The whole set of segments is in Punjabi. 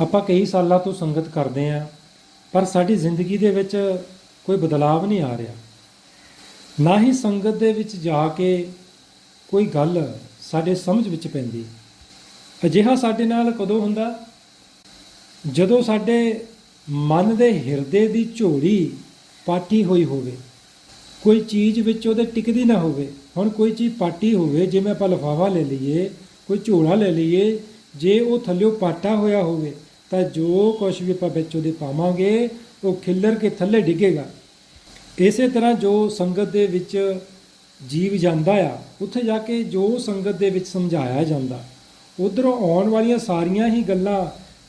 ਆਪਾਂ ਕਈ ਸਾਲਾਂ ਤੋਂ ਸੰਗਤ ਕਰਦੇ ਆਂ, ਪਰ ਸਾਡੀ ਜ਼ਿੰਦਗੀ ਦੇ ਵਿੱਚ ਕੋਈ ਬਦਲਾਅ ਨਹੀਂ ਆ ਰਿਹਾ। ਨਾ ਹੀ ਸੰਗਤ ਦੇ ਵਿੱਚ ਜਾ ਕੇ ਕੋਈ ਗੱਲ ਸਾਡੇ ਸਮਝ ਵਿੱਚ ਪੈਂਦੀ। ਅਜਿਹਾ ਸਾਡੇ ਨਾਲ ਕਦੋਂ ਹੁੰਦਾ? ਜਦੋਂ ਸਾਡੇ ਮਨ ਦੇ ਹਿਰਦੇ ਦੀ ਝੋਲੀ ਪਾਟੀ ਹੋਈ ਹੋਵੇ। ਕੋਈ ਚੀਜ਼ ਵਿੱਚ ਉਹਦੇ ਟਿਕਦੀ ਨਾ ਹੋਵੇ। ਹੁਣ ਕੋਈ ਚੀਜ਼ ਪਾਟੀ ਹੋਵੇ, ਜਿਵੇਂ ਆਪਾਂ ਲਿਫਾਫਾ ਲੈ ਲਈਏ, ਕੋਈ ਝੋਲਾ ਲੈ ਲਈਏ, ਜੇ ਉਹ ਥੱਲਿਓ ਪਾਟਾ ਹੋਇਆ ਹੋਵੇ ਤਾਂ ਜੋ ਕੁਝ ਵੀ ਆਪਾਂ ਵਿੱਚ ਉਹਦੇ ਪਾਵਾਂਗੇ, ਉਹ ਖਿੱਲਰ ਕੇ ਥੱਲੇ ਡਿੱਗੇਗਾ। ਇਸੇ ਤਰ੍ਹਾਂ ਜੋ ਸੰਗਤ ਦੇ ਵਿੱਚ ਜੀਵ ਜਾਂਦਾ ਆ, ਉੱਥੇ ਜਾ ਕੇ ਜੋ ਸੰਗਤ ਦੇ ਵਿੱਚ ਸਮਝਾਇਆ ਜਾਂਦਾ, ਉਧਰੋਂ ਆਉਣ ਵਾਲੀਆਂ ਸਾਰੀਆਂ ਹੀ ਗੱਲਾਂ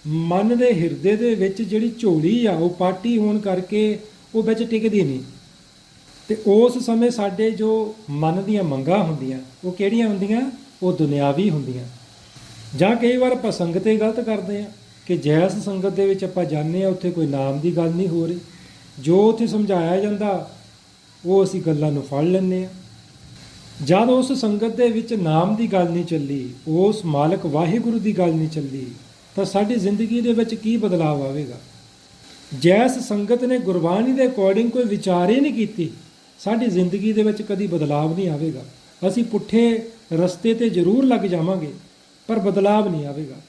ਮਨ ਦੇ ਹਿਰਦੇ ਦੇ ਵਿੱਚ ਜਿਹੜੀ ਝੋਲੀ ਆ, ਉਹ ਪਾਟੀ ਹੋਣ ਕਰਕੇ ਉਹ ਵਿੱਚ ਟਿਕਦੀ ਨਹੀਂ। ਤੇ ਉਸ ਸਮੇਂ ਸਾਡੇ ਜੋ ਮਨ ਦੀਆਂ ਮੰਗਾਂ ਹੁੰਦੀਆਂ, ਉਹ ਕਿਹੜੀਆਂ ਹੁੰਦੀਆਂ? ਉਹ ਦੁਨਿਆਵੀ ਹੁੰਦੀਆਂ। ਜਾਂ ਕਈ ਵਾਰ ਆਪਾਂ ਸੰਗਤੇ ਗਲਤ ਕਰਦੇ ਆ। ਕਿ ਜੈਸ ਸੰਗਤ ਦੇ ਵਿੱਚ ਆਪਾਂ ਜਾਂਦੇ ਆ ਉੱਥੇ ਕੋਈ ਨਾਮ ਦੀ ਗੱਲ ਨਹੀਂ ਹੋ ਰਹੀ। ਜੋ ਉੱਥੇ ਸਮਝਾਇਆ ਜਾਂਦਾ, ਉਹ ਅਸੀਂ ਗੱਲਾਂ ਨੂੰ ਫੜ ਲੈਂਦੇ ਆ ਜਦ ਉਸ ਸੰਗਤ ਦੇ ਵਿੱਚ ਨਾਮ ਦੀ ਗੱਲ ਨਹੀਂ ਚੱਲੀ, ਉਸ ਮਾਲਕ ਵਾਹਿਗੁਰੂ ਦੀ ਗੱਲ ਨਹੀਂ ਚੱਲੀ, ਤਾਂ ਸਾਡੀ ਜ਼ਿੰਦਗੀ ਦੇ ਵਿੱਚ ਕੀ ਬਦਲਾਅ ਆਵੇਗਾ? ਜੈਸ ਸੰਗਤ ਨੇ ਗੁਰਬਾਣੀ ਦੇ ਅਕੋਰਡਿੰਗ ਕੋਈ ਵਿਚਾਰ ਹੀ ਨਹੀਂ ਕੀਤੀ, ਸਾਡੀ ਜ਼ਿੰਦਗੀ ਦੇ ਵਿੱਚ ਕਦੀ ਬਦਲਾਅ ਨਹੀਂ ਆਵੇਗਾ। ਅਸੀਂ ਪੁੱਠੇ ਰਸਤੇ ਤੇ ਜ਼ਰੂਰ ਲੱਗ ਜਾਵਾਂਗੇ, ਪਰ ਬਦਲਾਅ ਨਹੀਂ ਆਵੇਗਾ।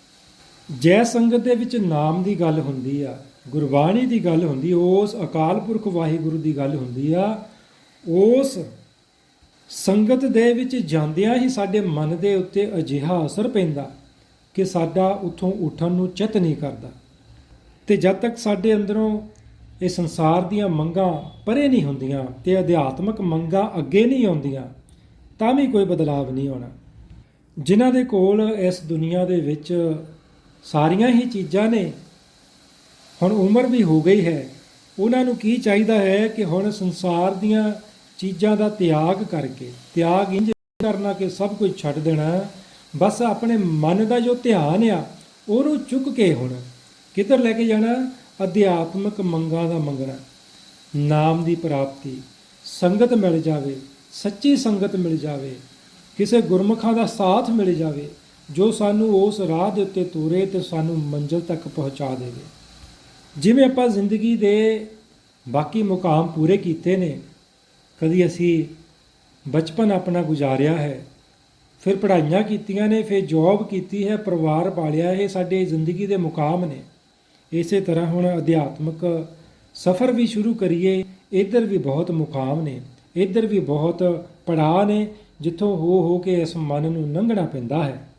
ਜੈ ਸੰਗਤ ਦੇ ਵਿੱਚ ਨਾਮ ਦੀ ਗੱਲ ਹੁੰਦੀ ਆ, ਗੁਰਬਾਣੀ ਦੀ ਗੱਲ ਹੁੰਦੀ, ਉਸ ਅਕਾਲ ਪੁਰਖ ਵਾਹਿਗੁਰੂ ਦੀ ਗੱਲ ਹੁੰਦੀ ਆ, ਉਸ ਸੰਗਤ ਦੇ ਵਿੱਚ ਜਾਂਦਿਆਂ ਹੀ ਸਾਡੇ ਮਨ ਦੇ ਉੱਤੇ ਅਜਿਹਾ ਅਸਰ ਪੈਂਦਾ ਕਿ ਸਾਡਾ ਉੱਥੋਂ ਉੱਠਣ ਨੂੰ ਚਿੱਤ ਨਹੀਂ ਕਰਦਾ। ਤੇ ਜਦ ਤੱਕ ਸਾਡੇ ਅੰਦਰੋਂ ਇਹ ਸੰਸਾਰ ਦੀਆਂ ਮੰਗਾਂ ਪਰੇ ਨਹੀਂ ਹੁੰਦੀਆਂ ਤੇ ਅਧਿਆਤਮਕ ਮੰਗਾਂ ਅੱਗੇ ਨਹੀਂ ਆਉਂਦੀਆਂ, ਤਾਂ ਵੀ ਕੋਈ ਬਦਲਾਅ ਨਹੀਂ ਆਉਣਾ। ਜਿਨ੍ਹਾਂ ਦੇ ਕੋਲ ਇਸ ਦੁਨੀਆ ਦੇ ਵਿੱਚ ਸਾਰੀਆਂ ਹੀ ਚੀਜ਼ਾਂ ਨੇ। ਹੁਣ ਉਮਰ ਵੀ ਹੋ ਗਈ ਹੈ। ਉਹਨਾਂ ਨੂੰ ਕੀ ਚਾਹੀਦਾ ਹੈ ਕਿ ਹੁਣ ਸੰਸਾਰ ਦੀਆਂ ਚੀਜ਼ਾਂ ਦਾ ਤਿਆਗ ਕਰਕੇ, ਤਿਆਗ ਇੰਜ ਕਰਨਾ ਕਿ ਸਭ ਕੁਝ ਛੱਡ ਦੇਣਾ। ਬਸ ਆਪਣੇ ਮਨ ਦਾ ਜੋ ਧਿਆਨ ਆ, ਉਹਨੂੰ ਚੁੱਕ ਕੇ ਹੁਣ ਕਿੱਧਰ ਲੈ ਕੇ ਜਾਣਾ? ਅਧਿਆਤਮਕ ਮੰਗਾਂ ਦਾ ਮੰਗਣਾ। ਨਾਮ ਦੀ ਪ੍ਰਾਪਤੀ। ਸੰਗਤ ਮਿਲ ਜਾਵੇ। ਸੱਚੀ ਸੰਗਤ ਮਿਲ ਜਾਵੇ। ਕਿਸੇ ਗੁਰਮੁਖਾਂ ਦਾ ਸਾਥ ਮਿਲ ਜਾਵੇ। ਜੋ ਸਾਨੂੰ ਉਸ ਰਾਹ ਦੇ ਉੱਤੇ ਤੋਰੇ ਤੇ ਸਾਨੂੰ ਮੰਜ਼ਿਲ ਤੱਕ ਪਹੁੰਚਾ ਦੇਵੇ। ਜਿਵੇਂ ਆਪਾਂ ਜ਼ਿੰਦਗੀ ਦੇ ਬਾਕੀ ਮੁਕਾਮ ਪੂਰੇ ਕੀਤੇ ਨੇ, ਕਦੀ ਅਸੀਂ ਬਚਪਨ ਆਪਣਾ ਗੁਜ਼ਾਰਿਆ ਹੈ, ਫਿਰ ਪੜ੍ਹਾਈਆਂ ਕੀਤੀਆਂ ਨੇ, ਫਿਰ ਜੌਬ ਕੀਤੀ ਹੈ, ਪਰਿਵਾਰ ਪਾਲਿਆ, ਇਹ ਸਾਡੇ ਜ਼ਿੰਦਗੀ ਦੇ ਮੁਕਾਮ ਨੇ। ਇਸੇ ਤਰ੍ਹਾਂ ਹੁਣ ਅਧਿਆਤਮਕ ਸਫ਼ਰ ਵੀ ਸ਼ੁਰੂ ਕਰੀਏ, ਇੱਧਰ ਵੀ ਬਹੁਤ ਮੁਕਾਮ ਨੇ, ਇੱਧਰ ਵੀ ਬਹੁਤ ਪੜਾਅ ਨੇ, ਜਿੱਥੋਂ ਹੋ ਹੋ ਕੇ ਇਸ ਮਨ ਨੂੰ ਲੰਘਣਾ ਪੈਂਦਾ ਹੈ।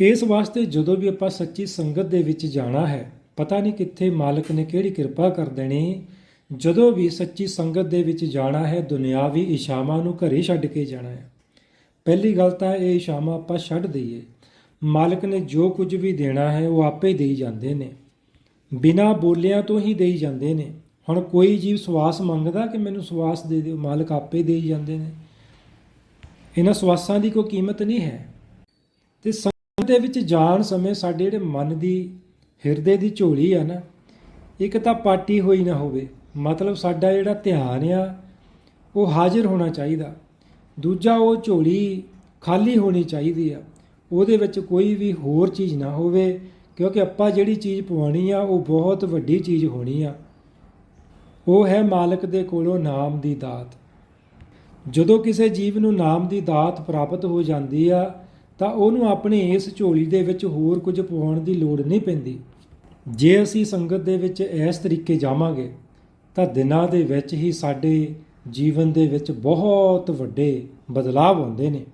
ਇਸ ਵਾਸਤੇ ਜਦੋਂ ਵੀ ਆਪਾਂ ਸੱਚੀ ਸੰਗਤ ਦੇ ਵਿੱਚ ਜਾਣਾ ਹੈ, ਪਤਾ ਨਹੀਂ ਕਿੱਥੇ ਮਾਲਕ ਨੇ ਕਿਹੜੀ ਕਿਰਪਾ ਕਰ ਦੇਣੀ, ਜਦੋਂ ਵੀ ਸੱਚੀ ਸੰਗਤ ਦੇ ਵਿੱਚ ਜਾਣਾ ਹੈ, ਦੁਨਿਆਵੀ ਇਸ਼ਾਵਾਂ ਨੂੰ ਘਰੇ ਛੱਡ ਕੇ ਜਾਣਾ ਹੈ। ਪਹਿਲੀ ਗੱਲ ਤਾਂ ਇਹ ਇਸ਼ਾਵਾਂ ਆਪਾਂ ਛੱਡ ਦਈਏ। ਮਾਲਕ ਨੇ ਜੋ ਕੁਝ ਵੀ ਦੇਣਾ ਹੈ, ਉਹ ਆਪੇ ਦੇਈ ਜਾਂਦੇ ਨੇ। ਬਿਨਾ ਬੋਲਿਆਂ ਤੋਂ ਹੀ ਦੇਈ ਜਾਂਦੇ ਨੇ। ਹੁਣ ਕੋਈ ਜੀਵ ਸਵਾਸ ਮੰਗਦਾ ਕਿ ਮੈਨੂੰ ਸਵਾਸ ਦੇ ਦਿਓ, ਮਾਲਕ ਆਪੇ ਦੇਈ ਜਾਂਦੇ ਨੇ। ਇਹਨਾਂ ਸਵਾਸਾਂ ਦੀ ਕੋਈ ਕੀਮਤ ਨਹੀਂ ਹੈ। ਤੇ ਸੰਗਤ ਦੇ ਵਿੱਚ ਜਾਣ ਸਮੇਂ ਸਾਡੇ ਜਿਹੜੇ ਮਨ ਦੀ, ਹਿਰਦੇ ਦੀ ਝੋਲੀ ਆ ਨਾ, ਇੱਕ ਤਾਂ ਪਾਟੀ ਹੋਈ ਨਾ ਹੋਵੇ, ਮਤਲਬ ਸਾਡਾ ਜਿਹੜਾ ਧਿਆਨ ਆ, ਉਹ ਹਾਜ਼ਰ ਹੋਣਾ ਚਾਹੀਦਾ। ਦੂਜਾ ਉਹ ਝੋਲੀ ਖਾਲੀ ਹੋਣੀ ਚਾਹੀਦੀ ਆ, ਉਹਦੇ ਵਿੱਚ ਕੋਈ ਵੀ ਹੋਰ ਚੀਜ਼ ਨਾ ਹੋਵੇ, ਕਿਉਂਕਿ ਆਪਾਂ ਜਿਹੜੀ ਚੀਜ਼ ਪਵਾਉਣੀ ਆ, ਉਹ ਬਹੁਤ ਵੱਡੀ ਚੀਜ਼ ਹੋਣੀ ਆ। ਉਹ ਹੈ ਮਾਲਕ ਦੇ ਕੋਲੋਂ ਨਾਮ ਦੀ ਦਾਤ। ਜਦੋਂ ਕਿਸੇ ਜੀਵ ਨੂੰ ਨਾਮ ਦੀ ਦਾਤ ਪ੍ਰਾਪਤ ਹੋ ਜਾਂਦੀ ਆ ਤਾਂ ਉਹਨੂੰ ਆਪਣੇ ਇਸ ਝੋਲੀ ਦੇ ਵਿੱਚ ਹੋਰ ਕੁਝ ਪਵਾਉਣ ਦੀ ਲੋੜ ਨਹੀਂ ਪੈਂਦੀ। ਜੇ ਅਸੀਂ ਸੰਗਤ ਦੇ ਵਿੱਚ ਇਸ ਤਰੀਕੇ ਜਾਵਾਂਗੇ, ਤਾਂ ਦਿਨਾਂ ਦੇ ਵਿੱਚ ਹੀ ਸਾਡੇ ਜੀਵਨ ਦੇ ਵਿੱਚ ਬਹੁਤ ਵੱਡੇ ਬਦਲਾਅ ਆਉਂਦੇ ਨੇ।